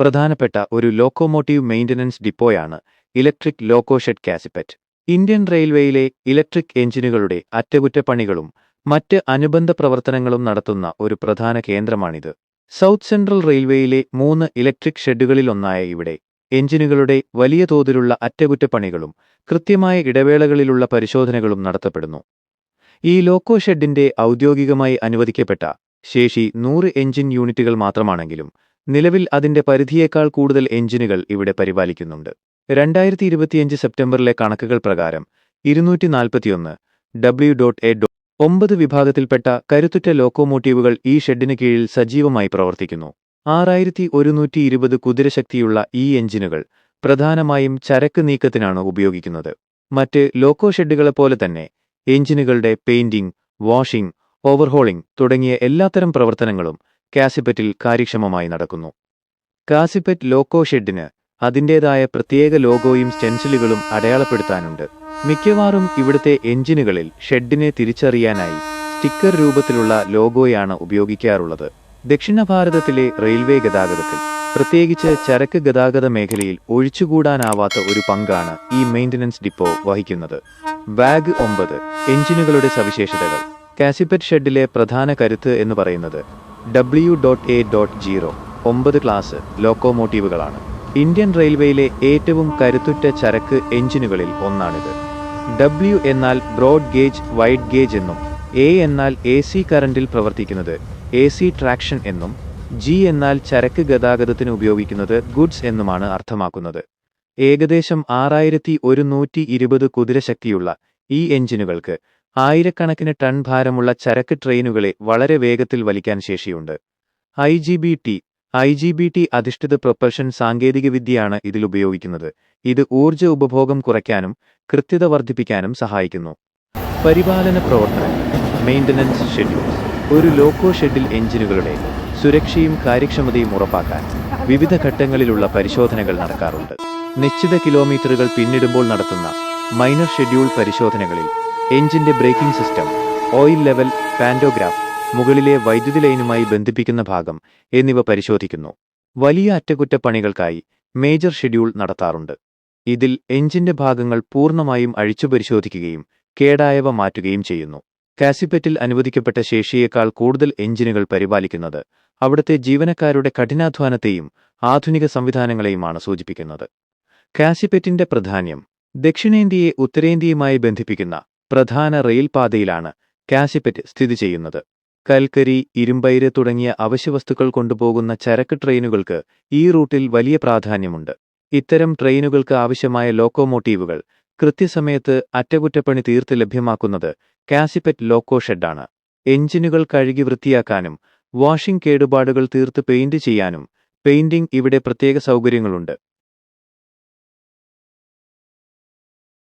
പ്രധാനപ്പെട്ട ഒരു locomotive maintenance ഡിപ്പോയാണ് electric loco shed Kazipet. Indian റെയിൽവേയിലെ electric എഞ്ചിനുകളുടെ അറ്റകുറ്റപ്പണികളും മറ്റ് അനുബന്ധ പ്രവർത്തനങ്ങളും നടത്തുന്ന ഒരു പ്രധാന കേന്ദ്രമാണിത്. സൗത്ത് സെൻട്രൽ റെയിൽവേയിലെ മൂന്ന് ഇലക്ട്രിക് ഷെഡുകളിലൊന്നായ ഇവിടെ എഞ്ചിനുകളുടെ വലിയ തോതിലുള്ള അറ്റകുറ്റപ്പണികളും കൃത്യമായ ഇടവേളകളിലുള്ള പരിശോധനകളും നടത്തപ്പെടുന്നു. ഈ ലോക്കോ ഷെഡിന്റെ ഔദ്യോഗികമായി അനുവദിക്കപ്പെട്ട ശേഷി നൂറ് എഞ്ചിൻ യൂണിറ്റുകൾ മാത്രമാണെങ്കിലും നിലവിൽ അതിന്റെ പരിധിയേക്കാൾ കൂടുതൽ എഞ്ചിനുകൾ ഇവിടെ പരിപാലിക്കുന്നുണ്ട്. രണ്ടായിരത്തി ഇരുപത്തിയഞ്ച് സെപ്റ്റംബറിലെ കണക്കുകൾ പ്രകാരം ഇരുന്നൂറ്റി നാൽപ്പത്തിയൊന്ന് ഡബ്ല്യു ഡോട്ട് എ ഡോട്ട് ഒമ്പത് വിഭാഗത്തിൽപ്പെട്ട കരുത്തുറ്റ ലോക്കോമോട്ടീവുകൾ ഈ ഷെഡിന് കീഴിൽ സജീവമായി പ്രവർത്തിക്കുന്നു. ആറായിരത്തി ഒരുന്നൂറ്റി ഇരുപത് കുതിരശക്തിയുള്ള ഈ എഞ്ചിനുകൾ പ്രധാനമായും ചരക്ക് നീക്കത്തിനാണ് ഉപയോഗിക്കുന്നത്. മറ്റ് ലോക്കോ ഷെഡുകളെപ്പോലെ തന്നെ എഞ്ചിനുകളുടെ പെയിന്റിംഗ് വാഷിംഗ് ഓവർഹോളിംഗ് തുടങ്ങിയ എല്ലാത്തരം പ്രവർത്തനങ്ങളും കാസിപ്പറ്റിൽ കാര്യക്ഷമമായി നടക്കുന്നു. കാസിപ്പറ്റ് ലോക്കോ ഷെഡിന് അതിന്റേതായ പ്രത്യേക ലോഗോയും സ്റ്റെൻസിലുകളും അടയാളപ്പെടുത്താനുണ്ട്. മിക്കവാറും ഇവിടുത്തെ എഞ്ചിനുകളിൽ ഷെഡിനെ തിരിച്ചറിയാനായി സ്റ്റിക്കർ രൂപത്തിലുള്ള ലോഗോയാണ് ഉപയോഗിക്കാറുള്ളത്. ദക്ഷിണ ഭാരതത്തിലെ റെയിൽവേ ഗതാഗതത്തിൽ പ്രത്യേകിച്ച് ചരക്ക് ഗതാഗത മേഖലയിൽ ഒഴിച്ചുകൂടാനാവാത്ത ഒരു പങ്കാണ് ഈ മെയിന്റനൻസ് ഡിപ്പോ വഹിക്കുന്നത്. ബാഗ് ഒമ്പത് എഞ്ചിനുകളുടെ സവിശേഷതകൾ. കാസിപ്പറ്റ് ഷെഡിലെ പ്രധാന കരുത്ത് എന്ന് പറയുന്നത് W dot A dot zero ഒമ്പത് ക്ലാസ് ലോക്കോമോട്ടീവുകളാണ് ഇന്ത്യൻ റെയിൽവേയിലെ ഏറ്റവും കരുത്തുറ്റ ചരക്ക് എഞ്ചിനുകളിൽ ഒന്നാണിത്. ഡബ്ല്യു എന്നാൽ ബ്രോഡ് ഗേജ് വൈഡ് ഗേജ് എന്നും എ എന്നാൽ എ സി കറണ്ടിൽ പ്രവർത്തിക്കുന്നത് എ സി ട്രാക്ഷൻ എന്നും ജി എന്നാൽ ചരക്ക് ഗതാഗതത്തിന് ഉപയോഗിക്കുന്നത് ഗുഡ്സ് എന്നുമാണ് അർത്ഥമാക്കുന്നത്. ഏകദേശം ആറായിരത്തി ഒരുന്നൂറ്റി ഇരുപത് കുതിരശക്തിയുള്ള ഈ എഞ്ചിനുകൾക്ക് ആയിരക്കണക്കിന് ടൺ ഭാരമുള്ള ചരക്ക് ട്രെയിനുകളെ വളരെ വേഗത്തിൽ വലിക്കാൻ ശേഷിയുണ്ട്. I G B T I G B T അധിഷ്ഠിത പ്രൊപ്പൽഷൻ സാങ്കേതികവിദ്യയാണ് ഇതിൽ ഉപയോഗിക്കുന്നത്. ഇത് ഊർജ ഉപഭോഗം കുറയ്ക്കാനും കൃത്യത വർദ്ധിപ്പിക്കാനും സഹായിക്കുന്നു. പരിപാലന പ്രവർത്തനം മെയിന്റനൻസ് ഷെഡ്യൂൾ ഒരു ലോക്കോ ഷെഡിൽ എഞ്ചിനുകളുടെ സുരക്ഷയും കാര്യക്ഷമതയും ഉറപ്പാക്കാൻ വിവിധ ഘട്ടങ്ങളിലുള്ള പരിശോധനകൾ നടക്കാറുണ്ട്. നിശ്ചിത കിലോമീറ്ററുകൾ പിന്നിടുമ്പോൾ നടത്തുന്ന മൈനർ ഷെഡ്യൂൾ പരിശോധനകളിൽ എഞ്ചിന്റെ braking system oil level pantograph മുകളിലെ വൈദ്യുതി ലൈനുമായി ബന്ധിപ്പിക്കുന്ന ഭാഗം എന്നിവ പരിശോധിക്കുന്നു. വലിയ അറ്റകുറ്റപ്പണികൾക്കായി മേജർ ഷെഡ്യൂൾ നടത്താറുണ്ട്. ഇതിൽ എഞ്ചിന്റെ ഭാഗങ്ങൾ പൂർണമായും അഴിച്ചു പരിശോധിക്കുകയും കേടായവ മാറ്റുകയും ചെയ്യുന്നു. കാസിപ്പറ്റിൽ അനുവദിക്കപ്പെട്ട ശേഷിയേക്കാൾ കൂടുതൽ എഞ്ചിനുകൾ പരിപാലിക്കുന്നത് അവിടുത്തെ ജീവനക്കാരുടെ കഠിനാധ്വാനത്തെയും ആധുനിക സംവിധാനങ്ങളെയുമാണ് സൂചിപ്പിക്കുന്നത്. കാസിപ്പറ്റിന്റെ പ്രധാന്യം ദക്ഷിണേന്ത്യയെ ഉത്തരേന്ത്യയുമായി ബന്ധിപ്പിക്കുന്ന പ്രധാന റെയിൽപാതയിലാണ് കാശിപെറ്റ് സ്ഥിതി ചെയ്യുന്നത് കൽക്കരി ഇരുമ്പയിര് തുടങ്ങിയ അവശ്യവസ്തുക്കൾ കൊണ്ടുപോകുന്ന ചരക്ക് ട്രെയിനുകൾക്ക് ഈ റൂട്ടിൽ വലിയ പ്രാധാന്യമുണ്ട്. ഇത്തരം ട്രെയിനുകൾക്ക് ആവശ്യമായ ലോക്കോമോട്ടീവുകൾ കൃത്യസമയത്ത് അറ്റകുറ്റപ്പണി തീർത്ത് ലഭ്യമാക്കുന്നത് കാസിപ്പറ്റ് ലോക്കോ ഷെഡാണ്. എഞ്ചിനുകൾ കഴുകി വൃത്തിയാക്കാനും വാഷിംഗ് കേടുപാടുകൾ തീർത്ത് പെയിന്റ് ചെയ്യാനും പെയിന്റിംഗ് ഇവിടെ പ്രത്യേക സൗകര്യങ്ങളുണ്ട്.